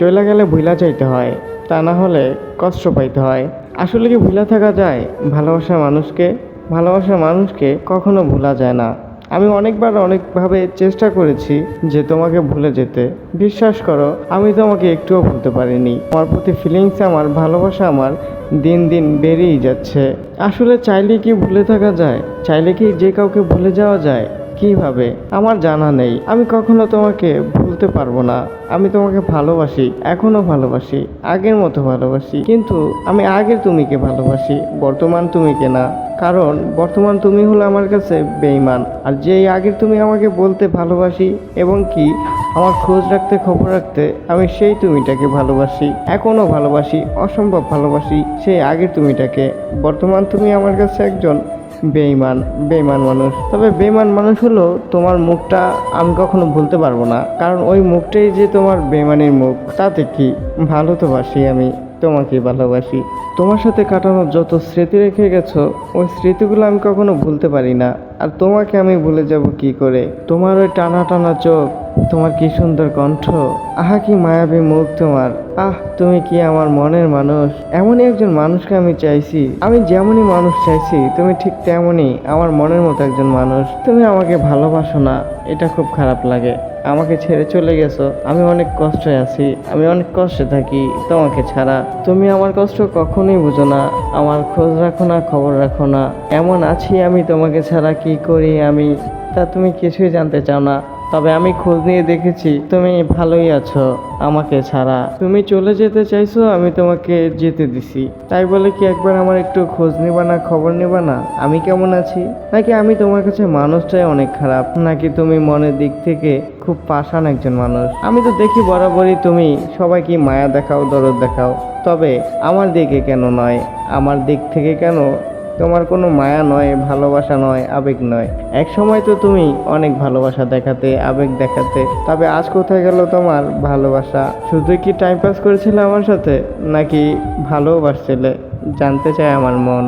চলে গেলে ভুলা চাইতে হয়, তা না হলে কষ্ট পাইতে হয়। আসলে কি ভুলা থাকা যায়? ভালোবাসার মানুষকে ভালোবাসার মানুষকে কখনো ভোলা যায় না। আমি অনেকবার অনেকভাবে চেষ্টা করেছি যে তোমাকে ভুলে যেতে। বিশ্বাস করো, আমি তোমাকে একটুও ভুলতে পারিনি। আমার প্রতি ফিলিংস আমার, ভালোবাসা আমার দিন দিন বেড়েই যাচ্ছে। আসলে চাইলে কি ভুলে থাকা যায়? চাইলে কি যে কাউকে ভুলে যাওয়া যায়? কীভাবে? আমার জানা নেই। আমি কখনো তোমাকে ভুলতে পারব না। আমি তোমাকে ভালোবাসি, এখনও ভালোবাসি, আগের মতো ভালোবাসি। কিন্তু আমি আগের তুমিকে ভালোবাসি, বর্তমান তুমিকে না। কারণ বর্তমান তুমি হলো আমার কাছে বেইমান আর যেই আগের তুমি আমাকে বলতে ভালোবাসি এবং কি আমার খোঁজ রাখতে, খবর রাখতে, আমি সেই তুমিটাকে ভালোবাসি। এখনও ভালোবাসি, অসম্ভব ভালোবাসি সেই আগের তুমিটাকে। বর্তমান তুমি আমার কাছে একজন বেইমান বেইমান মানুষ। তবে বেইমান মানুষ হলো তোমার মুখটা আমি কখনো ভুলতে পারব না। কারণ ওই মুখটাই যে তোমার বেইমানির মুখ, তাতে কি? ভালো তো বাসি আমি, তোমাকে ভালোবাসি। তোমার সাথে কাটানোর যত স্মৃতি রেখে গেছো, ওই স্মৃতিগুলো আমি কখনো ভুলতে পারি না। আর তোমাকে আমি ভুলে যাব কি করে? তোমার ওই টানা টানা চোখ তোমার কি সুন্দর কণ্ঠ? আহা, কি মায়াবী মুখ তোমার। আহ, তুমি কি আমার মনের মানুষ? এমনই একজন মানুষকে আমি চাইছি। আমি যেমনই মানুষ চাইছি, তুমি ঠিক তেমনই আমার মনের মতো একজন মানুষ। তুমি আমাকে ভালোবাসো না, এটা খুব খারাপ লাগে। আমাকে ছেড়ে চলে গেছো, আমি অনেক কষ্টে আছি, আমি অনেক কষ্টে থাকি, তোমাকে ছাড়া। তুমি আমার কষ্ট কখনোই বুঝো না, আমার খোঁজ রাখো না, খবর রাখো না। এমন আছি আমি তোমাকে ছাড়া, কি করি আমি? তা তুমি কিছুই জানতে চাও না। তবে আমি খোঁজ নিয়ে দেখেছি তুমি ভালোই আছো আমাকে ছাড়া। তুমি চলে যেতে চাইছো, আমি তোমাকে যেতে দিছি। তাই বলে কি একবার আমার একটু খোঁজ নিবা না, খবর নিবা না? আমি কেমন আছি? নাকি আমি তোমার কাছে মানুষটাই অনেক খারাপ? নাকি তুমি মনের দিক থেকে খুব পাষাণ একজন মানুষ? আমি তো দেখি বরাবরই তুমি সবাইকে মায়া দেখাও, দরদ দেখাও। তবে আমার দিকে কেন নয়? আমার দিক থেকে কেন তোমার কোনো মায়া নয়, ভালোবাসা নয়, আবেগ নয়। এক সময় তো তুমি অনেক ভালোবাসা দেখাতে, আবেগ দেখাতে। তবে আজ কোথায় গেল তোমার ভালোবাসা? শুধু কি টাইম পাস করেছিলে আমার সাথে, নাকি ভালোবাসছিলে জানতে চায় আমার মন।